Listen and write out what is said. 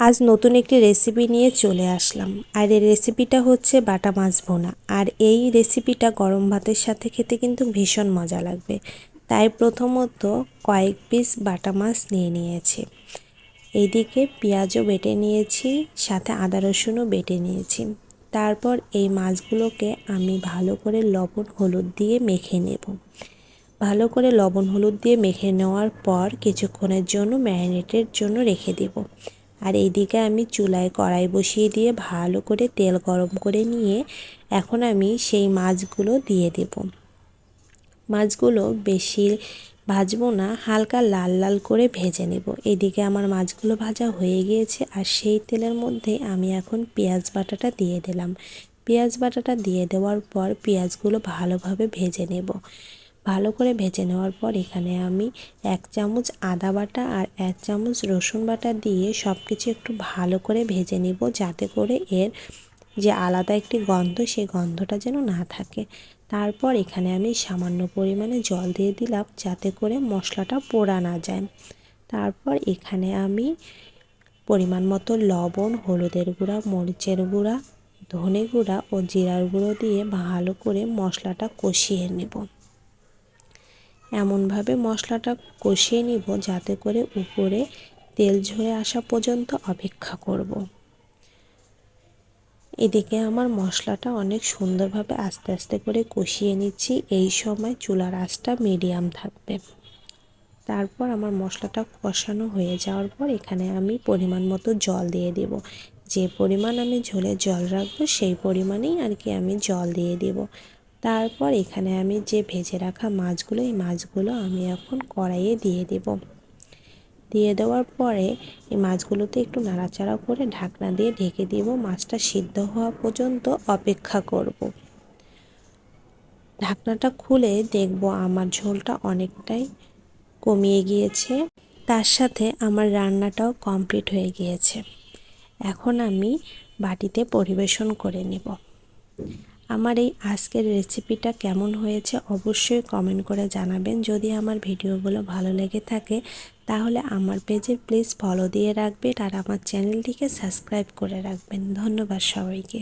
আজ নতুন একটি রেসিপি নিয়ে চলে আসলাম। আর এই রেসিপিটা হচ্ছে বাটা মাছ ভোনা। আর এই রেসিপিটা গরম ভাতের সাথে খেতে কিন্তু ভীষণ মজা লাগবে। তাই প্রথমত কয়েক পিস বাটা মাছ নিয়ে নিয়েছি। এইদিকে পেঁয়াজও বেটে নিয়েছি, সাথে আদা রসুনও বেটে নিয়েছি। তারপর এই মাছগুলোকে আমি ভালো করে লবণ, হলুদ দিয়ে মেখে নেব। ভালো করে লবণ, হলুদ দিয়ে মেখে নেওয়ার পর কিছুক্ষণের জন্য ম্যারিনেটের জন্য রেখে দেব। আর এইদিকে আমি চুলায় কড়াই বসিয়ে দিয়ে ভালো করে তেল গরম করে নিয়ে এখন আমি সেই মাছগুলো দিয়ে দেব। মাছগুলো বেশি ভাজবো না, হালকা লাল লাল করে ভেজে নেব। এদিকে আমার মাছগুলো ভাজা হয়ে গিয়েছে আর সেই তেলের মধ্যে আমি এখন পেঁয়াজ বাটাটা দিয়ে দিলাম। পেঁয়াজ বাটাটা দিয়ে দেওয়ার পর পেঁয়াজগুলো ভালোভাবে ভেজে নেব। ভালো করে ভেজে নেওয়ার পর এখানে আমি এক চামচ আদা বাটা আর এক চামচ রসুন বাটা দিয়ে সব কিছু একটু ভালো করে ভেজে নেব যাতে করে এর যে আলাদা একটি গন্ধ, সেই গন্ধটা যেন না থাকে। তারপর এখানে আমি সামান্য পরিমাণে জল দিয়ে দিলাম যাতে করে মশলাটা পোড়া না যায়। তারপর এখানে আমি পরিমাণ মতো লবণ, হলুদের গুঁড়া, মরিচের গুঁড়া, ধনে গুঁড়া ও জিরার গুঁড়ো দিয়ে ভালো করে মশলাটা কষিয়ে নেব। এমনভাবে মশলাটা কষিয়ে নিব যাতে করে উপরে তেল ঝরে আসা পর্যন্ত অপেক্ষা করব। এদিকে আমার মশলাটা অনেক সুন্দরভাবে আস্তে আস্তে করে কষিয়ে নিচ্ছি। এই সময় চুলার আঁচটা মিডিয়াম থাকবে। তারপর আমার মশলাটা কষানো হয়ে যাওয়ার পর এখানে আমি পরিমাণ মতো জল দিয়ে দেব। যে পরিমাণ আমি ঝোলে জল রাখব সেই পরিমাণেই আর কি আমি জল দিয়ে দেব। তারপর এখানে আমি যে ভেজে রাখা মাছগুলো, এই মাছগুলো আমি এখন কড়াইয়ে দিয়ে দেব। দিয়ে দেওয়ার পরে এই মাছগুলোতে একটু নাড়াচাড়া করে ঢাকনা দিয়ে ঢেকে দিব। মাছটা সিদ্ধ হওয়া পর্যন্ত অপেক্ষা করব। ঢাকনাটা খুলে দেখব আমার ঝোলটা অনেকটাই কমিয়ে গিয়েছে। তার সাথে আমার রান্নাটাও কমপ্লিট হয়ে গিয়েছে। এখন আমি বাটিতে পরিবেশন করে নেব। আমার এই আজকের রেসিপিটা কেমন হয়েছে অবশ্যই কমেন্ট করে জানাবেন। যদি আমার ভিডিওগুলো ভালো লেগে থাকে, তাহলে আমার পেজে প্লিজ ফলো দিয়ে রাখবেন আর আমার চ্যানেলটিকে সাবস্ক্রাইব করে রাখবেন। ধন্যবাদ সবাইকে।